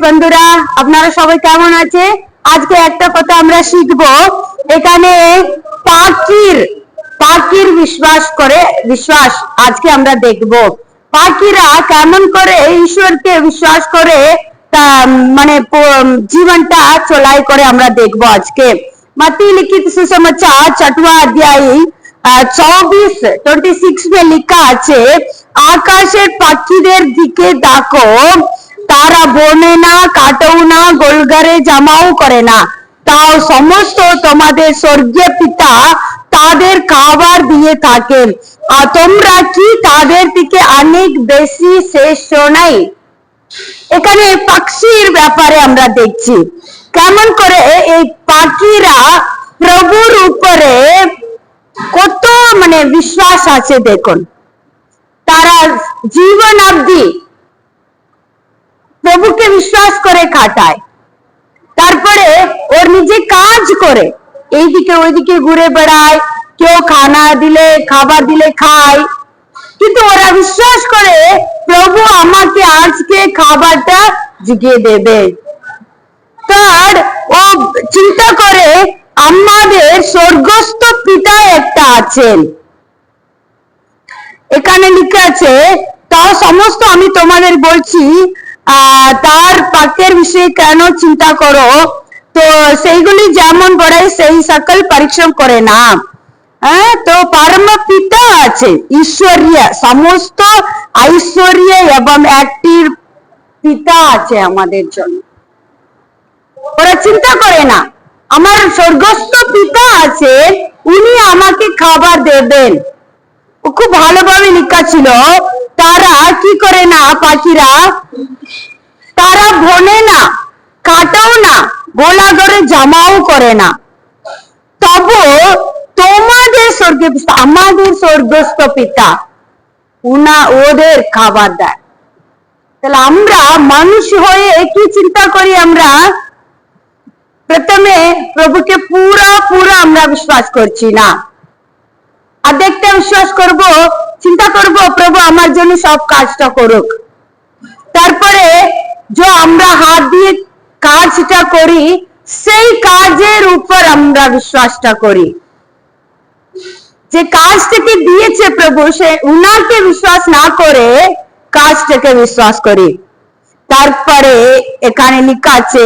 বন্ধুরা আপনারা সবাই কেমন আছে আজকে একটা কথা আমরা শিখব এখানে পাখির পাখির বিশ্বাস করে বিশ্বাস আজকে আমরা দেখব পাখিরা কেমন করে ঈশ্বরকে বিশ্বাস করে তা মানে প- জীবনটা চলাই করে আমরা দেখব আজকে मती लिखित सुसमाचार छठवा अध्याय চৌবিশ টোয়েন্টি সিক্স মে লেখা আছে আকাশের পাখিদের দিকে দেখো তারা বনে না, কাটেও না গোলগারে জামাও করে না। তাও সমস্ত তোমাদের স্বর্গীয় পিতা তাদের খাবার দিয়ে থাকেন। আর তোমরা কি তাদের থেকে অনেক বেশি শ্রেষ্ঠ নাই? এখানে পাখির ব্যাপারে আমরা দেখছি। কেমন করে এই পাখিরা প্রভুর উপরে কত মানে বিশ্বাস আছে দেখুন। তারা জীবন অবধি প্রভুকে বিশ্বাস করে খাটায়। তারপরে ওর নিজে কাজ করে। এইদিকে ওইদিকে ঘুরে বেড়ায়, কেউ খানা দিলে, খাবার দিলে খায়। কিন্তু ওরা বিশ্বাস করে, প্রভু আমাকে আজকে খাবারটা দেবে। তার ও চিন্তা করে, আমাদের স্বর্গস্থ পিতা একটা আছেন। এখানে লিখে আছে, তাও সমস্ত আমি তোমাদের বলছি তার পাকের বিষয়ে কেন চিন্তা করো? তো সেইগুলি যেমন বড়াই, সেই সকল পরিশ্রম করে না হ্যাঁ তো পরম পিতা আছে, ঈশ্বরীয়, সমস্ত ঐশ্বর্য এবং একটির পিতা আছে আমাদের জন্য। ওরা চিন্তা করে না, আমার স্বর্গস্থ পিতা আছে, উনি আমাকে খাবার দেবেন। খুব ভালোভাবে লেখা ছিল, তারা কি করে না, পাখিরা তারা ভনে না, কাটাও না গোলা করে জামাও করে না। তবু তোমাদের স্বর্গে, আমাদের স্বর্গস্থ পিতা, উনা ওদের খাবার দেয়। তাহলে আমরা মানুষ হয়ে কি চিন্তা করি আমরা। প্রথমে প্রভুকে পুরো পুরো আমরা বিশ্বাস করছি না। আর দেখতে বিশ্বাস করব, চিন্তা করব, প্রভু আমার জন্য সব কাজটা করুক। তারপরে যে আমরা হাত দিয়ে কাজটা করি সেই কাজের উপর আমরা বিশ্বাসটা করি যে কাজটাকে দিয়েছে প্রভু সে উনাকে বিশ্বাস না করে কাজটাকে বিশ্বাস করি তারপরে এখানে লেখা আছে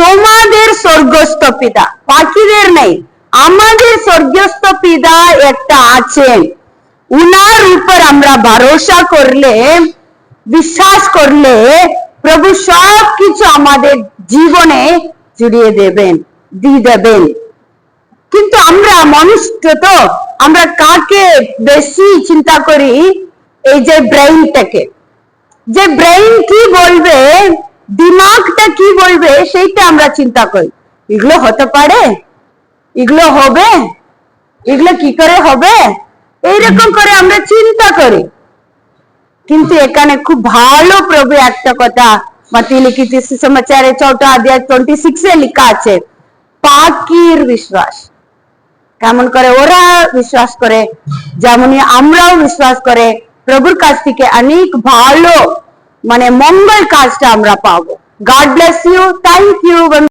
তোমাদের স্বর্গস্থ পিতা পাখিদের নেই আমাদের স্বর্গস্থ পিতা একটা আছেন উনার উপর আমরা ভরসা করলে বিশ্বাস করলে প্রভু সব কিছু আমাদের জীবনে জুড়িয়ে দেবেন, দিয়ে দেবেন। কিন্তু আমরা মানুষ তো, আমরা কাকে বেশি চিন্তা করি? এই যে ব্রেইনটাকে যে ব্রেইন কি বলবে, দিমাগটা কি বলবে, সেইটা আমরা চিন্তা করি। এগুলো হতে পারে? এগুলো হবে? এগুলো কি করে হবে? এইরকম করে আমরা চিন্তা করি। কিন্তু এখানে খুব ভালো প্রভু একটা কথা মতি লিখিত সমাচারে চৌঠা অধ্যায় টোয়েন্টি সিক্স এ লেখা আছে পাখির বিশ্বাস কেমন করে ওরা বিশ্বাস করে যেমনই আমরাও বিশ্বাস করে প্রভুর কাছ থেকে অনেক ভালো মানে মঙ্গল কাজটা আমরা পাবো God bless you thank you